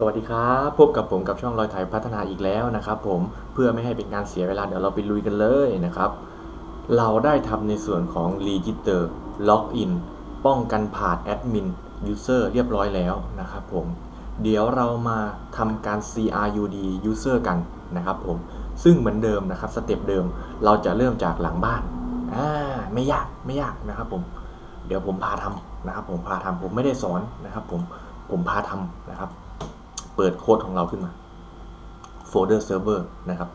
สวัสดีครับพบกับผมกับช่องรอยไถพัฒนาอีกแล้วนะครับผมเพื่อไม่ให้เป็นการเสียเวลาเดี๋ยวเราไปลุยกันเลยนะครับ เราได้ทำในส่วนของ Register Login ป้องกันผ่านแอดมิน User เรียบร้อยแล้วนะครับผมเดี๋ยวเรามาทำการ CRUD User กันนะครับผมซึ่งเหมือนเดิมนะครับสเต็ปเดิมเราจะเริ่มจากหลังบ้านอ่าไม่ยากไม่ยากนะครับผมเดี๋ยวผมพาทำนะครับผมพาทำผมไม่ได้สอนนะครับผมผมพาทำนะครับ เปิดโค้ดของเราขึ้นมาโฟลเดอร์เซิร์ฟเวอร์นะครับ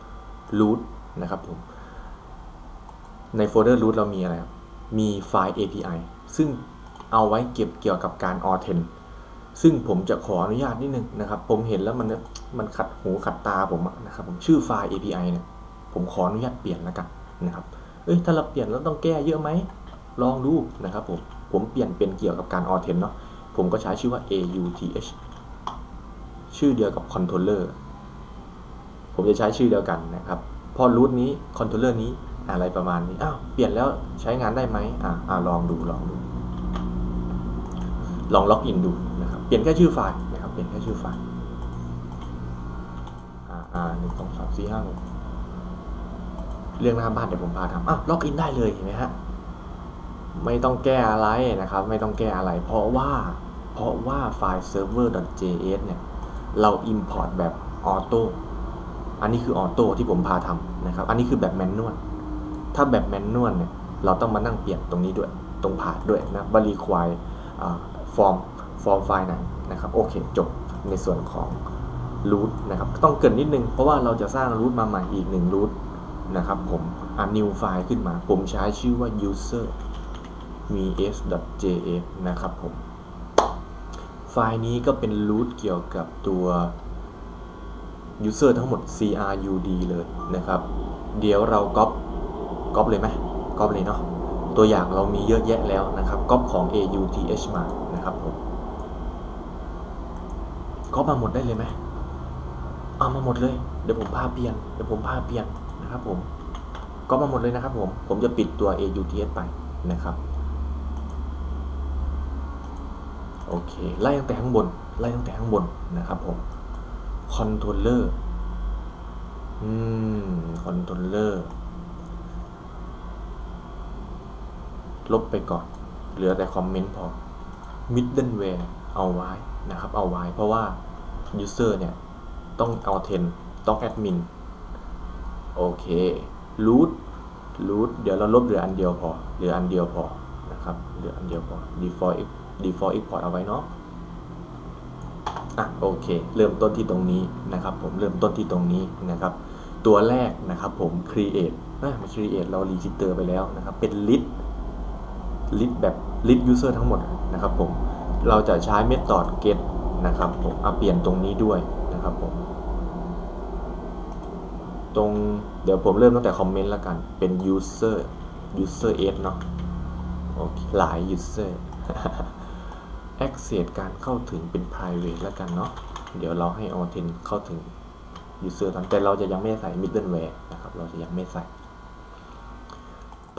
root นะครับผม ในโฟลเดอร์ root เรามีอะไรครับ มีไฟล์ API ซึ่งเอาไว้เก็บเกี่ยวกับการ authent ซึ่งผมจะขออนุญาตนิดนึงนะครับ ผมเห็นแล้วมันมันขัดหูขัดตาผมนะครับผมชื่อไฟล์ API เนี่ย ผมขออนุญาตเปลี่ยนแล้วกันนะครับ เอ้ยถ้าเราเปลี่ยนแล้วต้องแก้เยอะไหม ลองดูนะครับผม ผมเปลี่ยนเป็นเกี่ยวกับการ authent เนาะ ผมก็ใช้ชื่อว่า auth ชื่อเดียวกับคอนโทรลเลอร์ผมจะใช้ชื่อเดียวกันนะครับ พอรูทนี้คอนโทรลเลอร์นี้อะไรประมาณนี้อ้าวเปลี่ยนแล้วใช้งานได้ไหมอ่าอ่าลองดูลองดู ลองล็อกอินดูนะครับเปลี่ยนแค่ชื่อไฟล์นะครับเปลี่ยนแค่ชื่อไฟล์อ่าอ่าหนึ่งสองสามสี่ห้าหกเรื่องหน้าบ้านเดี๋ยวผมพาทำอ้าวล็อกอินได้เลยเห็นไหมฮะไม่ต้องแก้อะไรนะครับ ไม่ต้องแก้อะไร เพราะว่าเพราะว่าไฟล์ server.js เนี่ย เรา import แบบออโต้อันนี้คือออโต้ที่ผมพาทำนะครับ อันนี้คือแบบแมนนวลถ้าแบบแมนนวลเนี่ยเราต้องมานั่งเปลี่ยนตรงนี้ด้วยตรงผ่านด้วยนะบริควายฟอร์มฟอร์มไฟล์ไหนนะครับโอเคจบในส่วนของ root นะครับต้องเกินนิดนึงเพราะว่าเราจะสร้าง root มาใหม่อีกหนึ่ง root นะครับผมอ่า new ไฟล์ขึ้นมา ผมใช้ชื่อว่า user มี s.js นะครับผม ไฟล์นี้ก็เป็น root เกี่ยวกับตัว user ทั้งหมด crud เลยนะครับ เดี๋ยวเราก๊อปก๊อปเลยไหมก๊อปเลยเนาะตัวอย่างเรามีเยอะแยะแล้วนะครับก๊อปของ auth มานะครับผมก๊อปมาหมดได้เลยไหมเอามาหมดเลย เดี๋ยวผมพาเปลี่ยน เดี๋ยวผมพาเปลี่ยนนะครับผมก๊อปมาหมดเลยนะครับผม ผมจะปิดตัว auth ไปนะครับ โอเค ไล่ตั้งแต่ข้างบน ไล่ตั้งแต่ข้างบนนะครับผมคอนโทรลเลอร์อืมคอนโทรลเลอร์ลบไปก่อน เหลือแต่คอมเมนต์พอ middleware เอาไว้นะครับ เอาไว้ เพราะว่า user เนี่ย ต้องเอาเทนต้องแอดมินโอเค root root เดี๋ยวเราลบเหลืออันเดียวพอ เหลืออันเดียวพอนะครับ เหลืออันเดียวพอ default default export เอาไว้เนาะอะโอเค เริ่มต้นที่ตรงนี้นะครับผมเริ่มต้นที่ตรงนี้นะครับ ตัวแรกนะครับผม create ไม่ create เรา register ไปแล้วนะครับเป็น list list แบบ list user ทั้งหมดนะครับผมเราจะใช้ method get นะครับผมเอาเปลี่ยนตรงนี้ด้วยนะครับผมตรงเดี๋ยวผมเริ่มตั้งแต่คอมเมนต์ล้วกันเป็น user user s เนาะโอเคหลาย user access การเข้าถึงเป็น private แล้วกันเนาะ เดี๋ยวเราให้ authent เข้าถึง user ตอนแต่เราจะยังไม่ใส่ middleware นะครับ เราจะยังไม่ใส่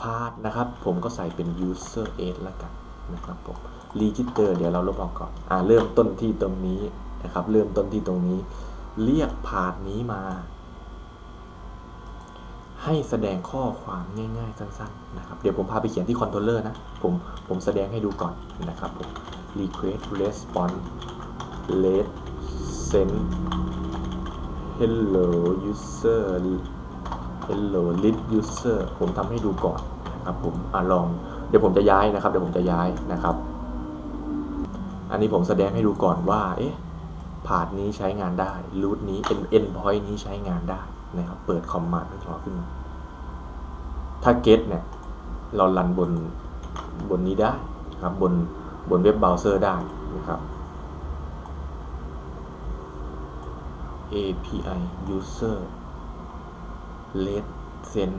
path นะครับ ผมก็ใส่เป็น user s แล้วกันนะครับผม register เดี๋ยวเราลบออกก่อน อ่าเริ่มต้นที่ตรงนี้นะครับ เริ่มต้นที่ตรงนี้ เรียก path นี้มา ให้แสดงข้อความง่ายๆ สั้นๆ นะครับ เดี๋ยวผมพาไปเขียนที่คอนโทรลเลอร์นะ ผม ผมแสดงให้ดูก่อนนะครับผม request response let send hello user hello list user ผมทำให้ดูก่อนนะครับผมอลอง เดี๋ยวผมจะย้ายนะครับ เดี๋ยวผมจะย้ายนะครับ อันนี้ผมแสดงให้ดูก่อนว่า เอ๊ะพาดนี้ใช้งานได้ รูทนี้ end end point นี้ใช้งานได้นะครับ เปิดคอมมานด์จอขึ้นมาถ้า get เนี่ย เรารันบนบนนี้ได้ครับบน บนเว็บเบราว์เซอร์ได้นะครับ API user let send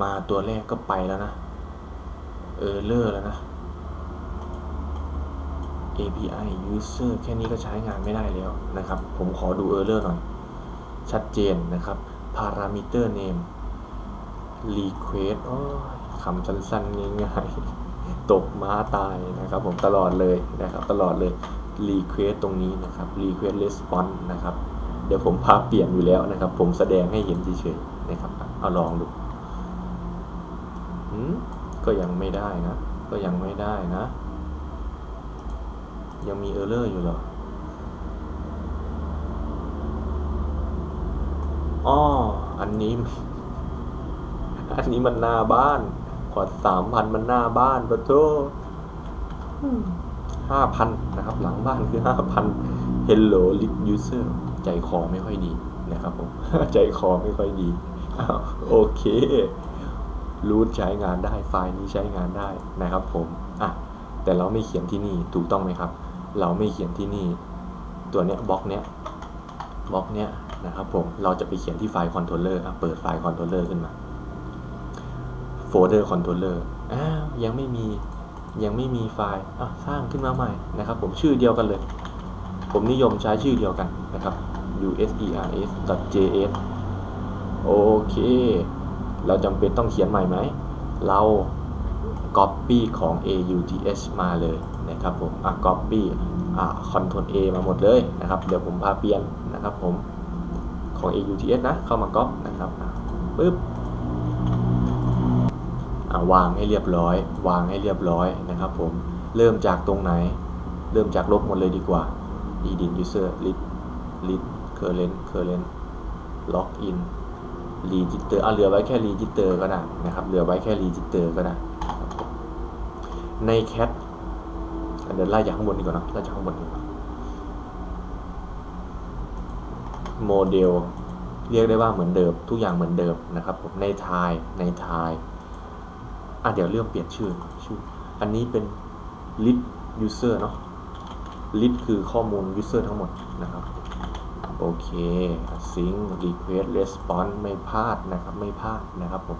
มาตัวแรกก็ไปแล้วนะเออเลอร์แล้วนะ API user แค่นี้ก็ใช้งานไม่ได้แล้วนะครับ ผมขอดู error หน่อย ชัดเจนนะครับ parameter name request โอ้ยคำสั้นๆง่ายๆ ตกม้าตายนะครับผมตลอดเลยนะครับตลอดเลย request ตรงนี้นะครับ request response นะครับ เดี๋ยวผมพาเปลี่ยนอยู่แล้วนะครับ ผมแสดงให้เห็นเฉยๆนะครับเอาลองดูหืมก็ยังไม่ได้นะ ก็ยังไม่ได้นะ ยังมีเออร์เลอร์อยู่เหรออ้ออันนี้ อันนี้มันหน้าบ้าน ขอดสามพันมันหน้าบ้านปะโทห้าพันนะครับ หลังบ้านคือห้าพัน Hello Lit User ใจคอไม่ค่อยดีนะครับผมใจคอไม่ค่อยดีอ้าวโอเครูทใช้งานได้ไฟล์นี้ใช้งานได้นะครับผมอะแต่เราไม่เขียนที่นี่ถูกต้องไหมครับ เราไม่เขียนที่นี่ ตัวเนี้ยบล็อกเนี้ยบล็อกเนี้ยนะครับผมเราจะไปเขียนที่ไฟล์คอนโทรลเลอร์เปิดไฟล์คอนโทรลเลอร์ขึ้นมา โฟลเดอร์คอนโทรลเลอร์อ้าวยังไม่มียังไม่มีไฟล์อะสร้างขึ้นมาใหม่นะครับ ผมชื่อเดียวกันเลย ผมนิยมใช้ชื่อเดียวกันนะครับ users.js โอเค เราจำเป็นต้องเขียนใหม่ไหม เรา copy ของ auth มาเลยนะครับผม อะ copy อะ control a มาหมดเลยนะครับ เดี๋ยวผมพาเปลี่ยนนะครับผม ของ auth นะ เข้ามา copy นะครับปึ๊บ วางให้เรียบร้อย วางให้เรียบร้อยนะครับผมเริ่มจากตรงไหน เริ่มจากลบหมดเลยดีกว่า edit user list list current current login register อะเหลือไว้แค่ register ก็ได้นะครับ เหลือไว้แค่ register ก็ได้ใน cat เดี๋ยวไล่จากข้างบนดีกว่าเนะไล่จากข้างบนดีกว่าโมเดลเรียกได้ว่าเหมือนเดิมทุกอย่างเหมือนเดิมนะครับผมในทายในทาย อะเดี๋ยวเริ่มเปลี่ยนชื่อชื่อ อันนี้เป็น list user เนาะ list คือข้อมูล user ทั้งหมดนะครับโอเค sync request response ไม่พลาดนะครับ ไม่พลาดนะครับผม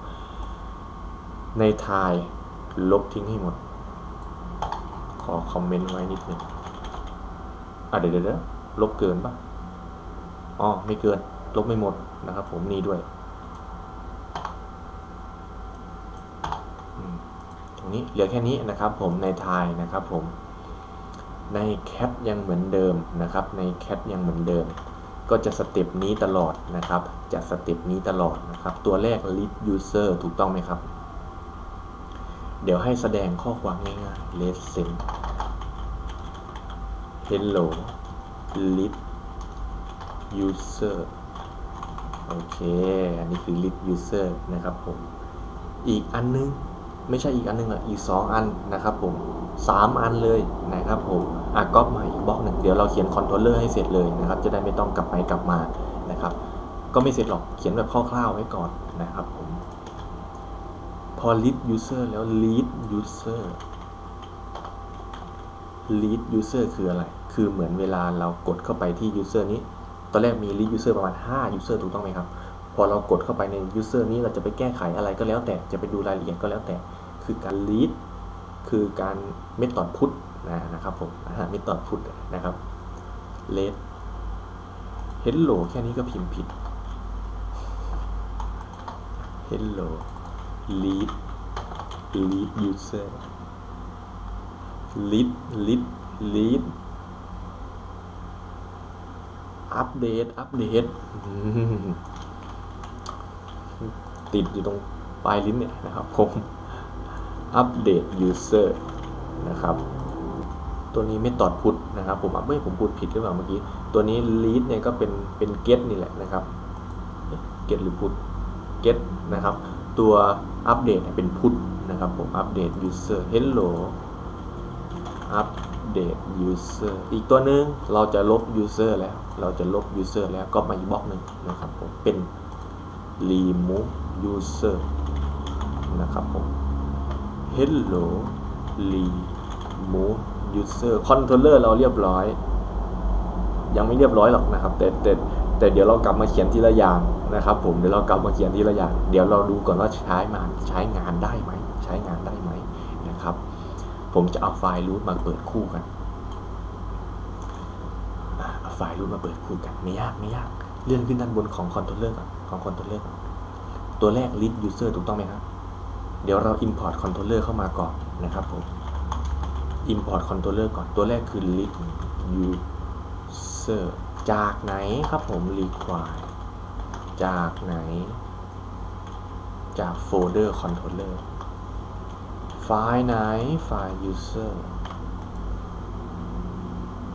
ในทายลบทิ้งให้หมด ขอคอมเมนต์ไว้นิดนึงอะเดี๋ยวเดี๋ยวเดี๋ยวลบเกินปะอ๋อ ไม่เกิน ลบไม่หมดนะครับผมนี่ด้วย ตรง นี้เหลือแค่นี้นะครับผมในทายนะครับผมในแคปยังเหมือนเดิมนะครับ ในแคปยังเหมือนเดิม ก็จะสเต็ปนี้ตลอดนะครับ จะสเต็ปนี้ตลอดนะครับ ตัวแรก list user ถูกต้องไหมครับ เดี๋ยวให้แสดงข้อความง่ายๆ let send hello list user โอเค อันนี้คือ list user นะครับผม อีกอันนึง ไม่ใช่อีกอันนึงอะอีก 2 อันนะครับผม 3 อันเลยนะครับผมอะก๊อปมาอีกบล็อกหนึ่งเดี๋ยวเราเขียนคอนโทรลเลอร์ให้เสร็จเลยนะครับ จะได้ไม่ต้องกลับไปกลับมานะครับ ก็ไม่เสร็จหรอกเขียนแบบคร่าวๆไว้ก่อนนะครับผมพอ lead user แล้ว lead user lead user คืออะไร คือเหมือนเวลาเรากดเข้าไปที่ user นี้ ตอนแรกมี lead user ประมาณ 5 user ถูกต้องไหมครับ พอเรากดเข้าไปใน user นี้เราจะไปแก้ไขอะไรก็แล้วแต่จะไปดูรายละเอียดก็แล้วแต่ คือการ lead คือการ method put นะนะครับผมนะฮะ method put นะครับ let hello แค่นี้ก็พิมพ์ผิด hello lead lead user lead lead lead อัปเดต อัปเดต ติดอยู่ตรงปลายลิ้นเนี่ยนะครับผมอัปเดต user นะครับ ตัวนี้ไม่ตอดพุทนะครับ ผมไม่ผมพูดผิดหรือเปล่าเมื่อกี้ ตัวนี้ lead เนี่ยก็เป็นเป็น get นี่แหละนะครับ get หรือพุท get นะครับ ตัวอัปเดตเป็นพุทนะครับผมอัปเดต user hello อัปเดต user อีกตัวหนึ่งเราจะลบ user แล้ว เราจะลบ user แล้วก็มาอีกบล็อกหนึ่งนะครับผมเป็น remove user นะครับผม hello remove user controller เราเรียบร้อย ยังไม่เรียบร้อยหรอกนะครับแต่แต่แต่เดี๋ยวเรากลับมาเขียนทีละอย่างนะครับ ผมเดี๋ยวเรากลับมาเขียนทีละอย่าง เดี๋ยวเราดูก่อนว่าใช้มาใช้งานได้ไหมใช้งานได้ไหมนะครับ ผมจะเอาไฟล์รูทมาเปิดคู่กันเอาไฟล์รูทมาเปิดคู่กันไม่ยากไม่ยากเลื่อนขึ้นด้านบนของคอนโทรลเลอร์ก่อนของคอนโทรลเลอร์ก่อน ตัวแรก list user ถูกต้องไหมครับ เดี๋ยวเรา import controller เข้ามาก่อนนะครับผม import controller ก่อน ตัวแรกคือ list user จากไหนครับผม require จากไหน จากโฟลเดอร์ controller ไฟล์ไหน ไฟล์ user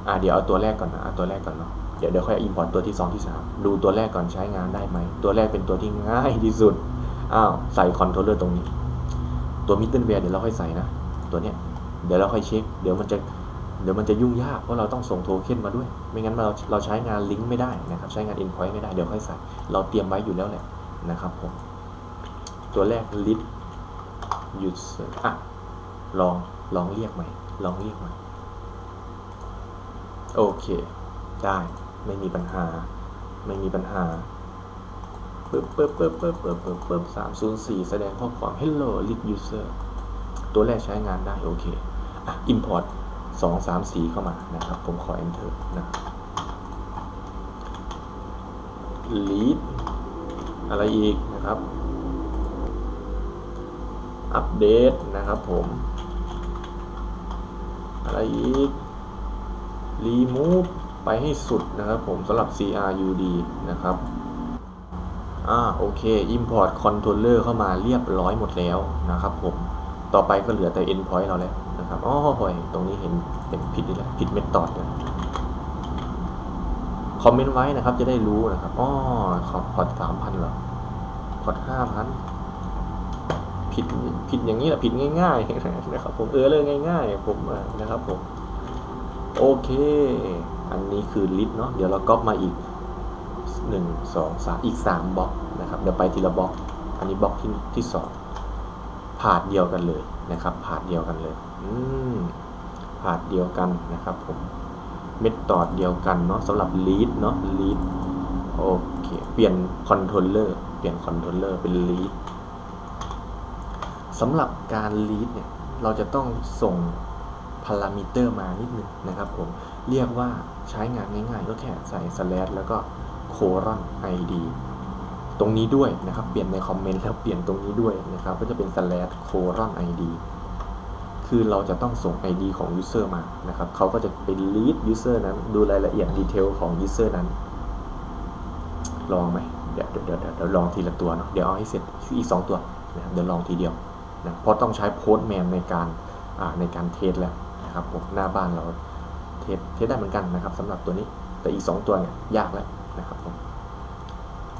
อะเดี๋ยวเอาตัวแรกก่อนนะ เอาตัวแรกก่อนเนาะ เดี๋ยวเดี๋ยวค่อย import ตัวที่ 2 ที่ 3 ดูตัวแรกก่อนใช้งานได้ไหม ตัวแรกเป็นตัวที่ง่ายที่สุด อ้าวใส่ controller ตรงนี้ ตัว middleware เดี๋ยวเราค่อยใส่นะ ตัวเนี้ยเดี๋ยวเราค่อยเช็ค เดี๋ยวมันจะเดี๋ยวมันจะยุ่งยากเพราะเราต้องส่งโทเค็นมาด้วย ไม่งั้นเราเราใช้งานลิงก์ไม่ได้นะครับ ใช้งาน endpoint ไม่ได้ เดี๋ยวค่อยใส่ เราเตรียมไว้อยู่แล้วแหละนะครับผม ตัวแรก list user อะ ลอง ลองเรียกใหม่ ลองเรียกใหม่ โอเค ได้ ไม่มีปัญหา ไม่มีปัญหาปึ๊บปึ๊บปึ๊บปึ๊บปึ๊บปึ๊บปึ๊บสามศูนย์สี่แสดงข้อความ hello list user ตัวแรกใช้งานได้ โอเคอะ import สองสามสี่เข้ามานะครับ ผมขอ enter นะครับ lead อะไรอีกนะครับ อัปเดตนะครับผม อะไรอีก remove ไปให้สุดนะครับผมสำหรับ crud นะครับอ่าโอเค import controller เข้ามาเรียบร้อยหมดแล้วนะครับผมต่อไปก็เหลือแต่ endpoint เราแล้วนะครับอ๋อหอยตรงนี้เห็นเห็นผิดนี่แหละผิด method เลยคอมเมนต์ไว้นะครับจะได้รู้นะครับอ๋อขอพอร์ตสามพันหรอพอร์ตห้าพันผิดผิดอย่างนี้แหละผิดง่ายๆนะครับผมเออเลยง่าย ๆ ผมนะครับผมโอเค อันนี้คือลิสต์เนาะเดี๋ยวเราก๊อปมาอีก 1 2 3 อีก 3บล็อกนะครับเดี๋ยวไปทีละบล็อก อันนี้บล็อกที่ที่2ผาดเดียวกันเลยนะครับผาดเดียวกันเลยอืมผาดเดียวกันนะครับผมเมธอดเดียวกันเนาะสำหรับ lead เนาะ lead โอเคเปลี่ยน controller เปลี่ยน controller เป็น lead สำหรับการ lead เนี่ยเราจะต้องส่งพารามิเตอร์มานิดนึงนะครับผม เรียกว่าใช้งานง่ายๆ ก็แค่ใส่ slash แล้วก็โครอน id ตรงนี้ด้วยนะครับ เปลี่ยนในคอมเมนต์แล้วเปลี่ยนตรงนี้ด้วยนะครับ ก็จะเป็น slash โครอน id คือเราจะต้องส่ง id ของ user มานะครับเขาก็จะเป็น lead user นั้น ดูรายละเอียดดีเทลของ user นั้น ลองไหมเดี๋ยวเดี๋ยวเดี๋ยวลองทีละตัวเนาะเดี๋ยวเอาให้เสร็จอีก 2 ตัวนะครับเดี๋ยวลองทีเดียวนะเพราะต้องใช้โพสแมนในการในการเทสแล้วนะครับผมหน้าบ้านเรา ทสเทสได้เหมือนกันนะครับสำหรับตัวนี้แต่อีก 2 ตัวเนี่ยยากแล้วนะครับผม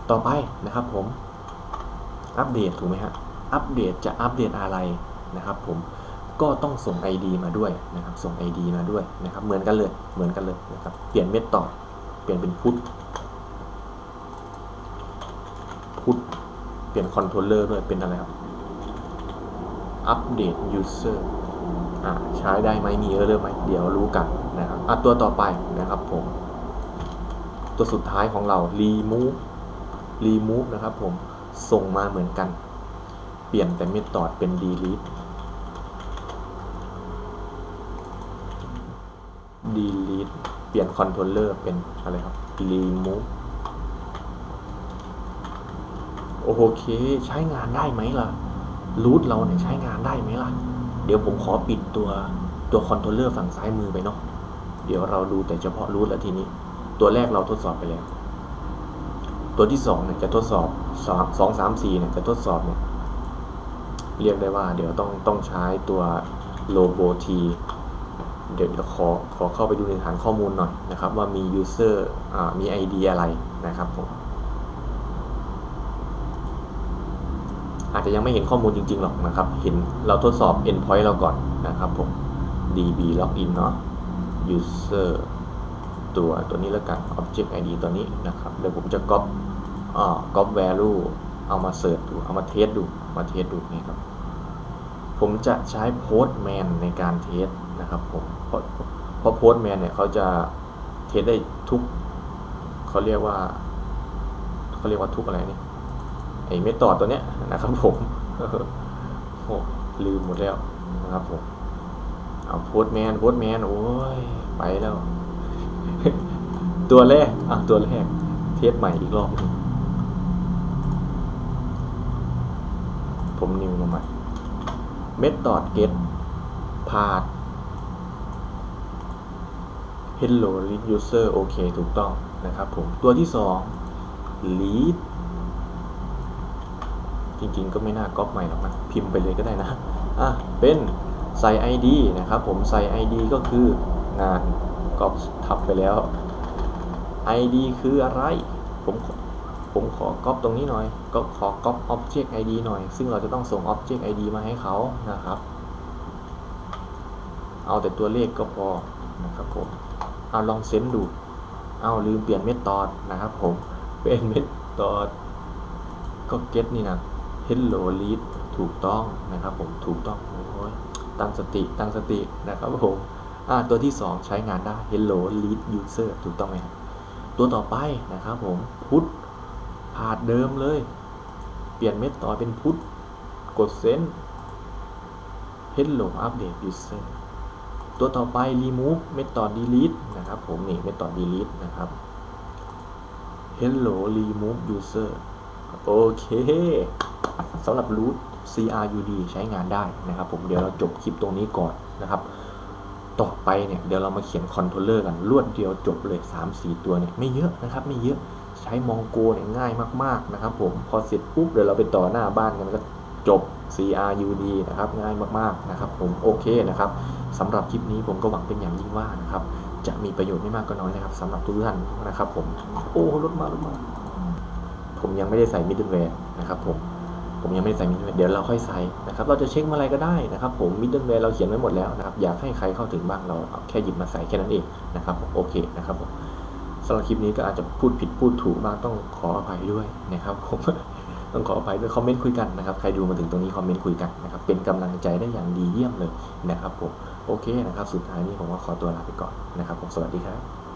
ต่อไปนะครับผมอัปเดตถูกไหมฮะอัปเดตจะอัปเดตอะไรนะครับผมก็ต้องส่ง ID มาด้วยนะครับส่ง ID มาด้วยนะครับเหมือนกันเลยเหมือนกันเลยนะครับเปลี่ยนเมธอเปลี่ยนเป็นพุทพุทเปลี่ยนคอนโทรลเลอร์ด้วยเป็นอะไรครับอัปเดต user อ่าใช้ได้ไหมมีเออร์ไหมเดี๋ยวรู้กัน นะครับอะตัวต่อไปนะครับผม ตัวสุดท้ายของเรา remove remove นะครับผม ส่งมาเหมือนกัน เปลี่ยนแต่ method เป็น delete delete เปลี่ยน controller เป็นอะไรครับ remove โอเค ใช้งานได้ไหมล่ะรูทเราเนี่ยใช้งานได้ไหมล่ะ เดี๋ยวผมขอปิดตัวตัวคอนโทรลเลอร์ฝั่งซ้ายมือไปเนาะ เดี๋ยวเราดูแต่เฉพาะรูทแล้วทีนี้ ตัวแรกเราทดสอบไปแล้ว ตัวที่สองเนี่ยจะทดสอบสองสามสี่เนี่ยจะทดสอบเนี่ยเรียกได้ว่าเดี๋ยวต้องต้องใช้ตัวโลโบทีเดี๋ยวขอขอเข้าไปดูในฐานข้อมูลหน่อยนะครับ ว่ามี user อ่ามี ID อะไรนะครับผมอาจจะยังไม่เห็นข้อมูลจริงๆหรอกนะครับ เห็นเราทดสอบ endpoint เราก่อนนะครับผม db login เนาะ user ตัวตัวนี้แล้วกัน object id ตัวนี้นะครับ เดี๋ยวผมจะ copy อ่า copy value เอามาเสิร์ชดู เอามาเทสดูมาเทสดูนี่ครับ ผมจะใช้ postman ในการเทสนะครับผม เพราะเพราะ postman เนี่ยเขาจะเทสได้ทุกเขาเรียกว่าเขาเรียกว่าทุกอะไรนี่ไอ้เมธอดตัวเนี้ยนะครับผมโอ้ลืมหมดแล้วนะครับผม เอาโพสแมนโพสแมนโอ้ยไปแล้ว ตัวแรกอะตัวแรก เทสใหม่อีกรอบผมนิวลงมาเมธอดเก็ตพาด hello lead user โอเค ถูกต้องนะครับผม ตัวที่สอง lead จริงๆ ก็ไม่น่าก๊อปใหม่หรอกนะพิมพ์ไปเลยก็ได้นะ อะ เป็น ใส่ ID นะครับผมใส่ ID ก็คืองานก๊อปทับไปแล้ว ID คืออะไร ผมผมขอก๊อปตรงนี้หน่อยก็ขอก๊อป Object ID หน่อย ซึ่งเราจะต้องส่ง Object ID มาให้เขานะครับ เอาแต่ตัวเลขก็พอนะครับผมเอาลองเซนดู เอาลืมเปลี่ยนเมธอดนะครับผม เป็นเมธอดก็เก็ตนี่นะ hello lead ถูกต้องนะครับผมถูกต้องโอ้ย ตั้งสติตั้งสตินะครับผมตัวที่ 2 ใช้งานได้ hello lead user ถูกต้องไหมครับตัวต่อไปนะครับผมพุทพาดเดิมเลย เปลี่ยนเมธอเป็นพุทกดเซน hello update user ตัวต่อไป remove method delete นะครับผมนี่ method delete นะครับ hello remove user โอเคสำหรับ root crud ใช้งานได้นะครับผมเดี๋ยวเราจบคลิปตรงนี้ก่อนนะครับ ต่อไปเนี่ยเดี๋ยวเรามาเขียนคอนโทรลเลอร์กันรวดเดียวจบเลย 3-4 ตัวเนี่ยไม่เยอะนะครับไม่เยอะใช้มองโกเนี่ยง่ายมากๆนะครับผมพอเสร็จปุ๊บเดี๋ยวเราไปต่อหน้าบ้านกันก็จบ crud นะครับง่ายมากๆนะครับผมโอเคนะครับสำหรับคลิปนี้ผมก็หวังเป็นอย่างยิ่งว่านะครับจะมีประโยชน์ไม่มากก็น้อยนะครับสำหรับทุกท่านนะครับผมโอ้รถมารถมา ผมยังไม่ได้ใส่มิดเดิลแวร์นะครับผม ผมยังไม่ใส่มิดเวร์เดี๋ยวเราค่อยใส่นะครับ เราจะเช็คเมื่อไรก็ได้นะครับ ผมมิดเดิลแวร์เราเขียนไว้หมดแล้วนะครับ อยากให้ใครเข้าถึงบ้างเราเอาแค่หยิบมาใส่แค่นั้นเองนะครับโอเคนะครับผมสำหรับคลิปนี้ก็อาจจะพูดผิดพูดถูกบ้างต้องขออภัยด้วยนะครับผมต้องขออภัยด้วยคอมเมนต์คุยกันนะครับ ใครดูมาถึงตรงนี้คอมเมนต์คุยกันนะครับ เป็นกำลังใจได้อย่างดีเยี่ยมเลยนะครับผม โอเคนะครับ สุดท้ายนี้ผมก็ขอตัวลาไปก่อนนะครับผม สวัสดีครับ